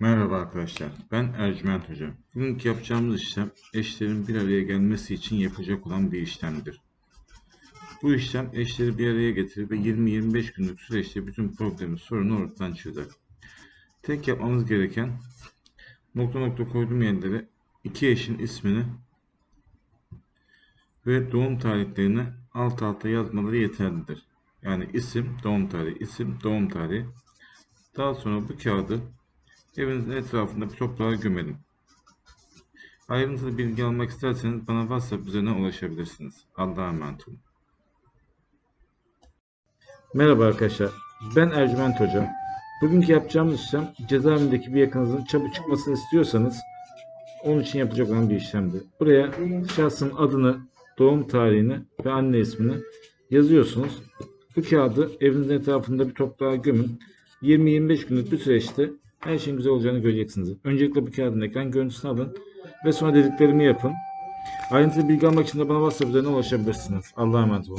Merhaba arkadaşlar, ben Ercüment Hoca. Bugünkü yapacağımız işlem eşlerin bir araya gelmesi için yapacak olan bir işlemdir. Bu işlem eşleri bir araya getirir ve 20-25 günlük süreçte bütün problemi, sorunu ortadan çözer. Tek yapmamız gereken nokta nokta koyduğum yerlere iki eşin ismini ve doğum tarihlerini alt alta yazmaları yeterlidir. Yani isim, doğum tarihi, isim, doğum tarihi. Daha sonra bu kağıdı Evinizin etrafında bir toprağa gömelim. Ayrıntılı bilgi almak isterseniz bana WhatsApp üzerinden ulaşabilirsiniz. Allah'a emanet olun. Merhaba arkadaşlar. Ben Ercüment Hoca. Bugünkü yapacağımız işlem cezaevindeki bir yakınızın çabuk çıkmasını istiyorsanız onun için yapacak olan bir işlemdir. Buraya şahsın adını, doğum tarihini ve anne ismini yazıyorsunuz. Bu kağıdı evinizin etrafında bir toprağa gömün. 20-25 günlük bir süreçte her şeyin güzel olacağını göreceksiniz. Öncelikle bu kağıdın ekran görüntüsünü alın ve sonra dediklerimi yapın. Ayrıntılı bilgi almak için de bana WhatsApp üzerinden ulaşabilirsiniz. Allah'a emanet olun.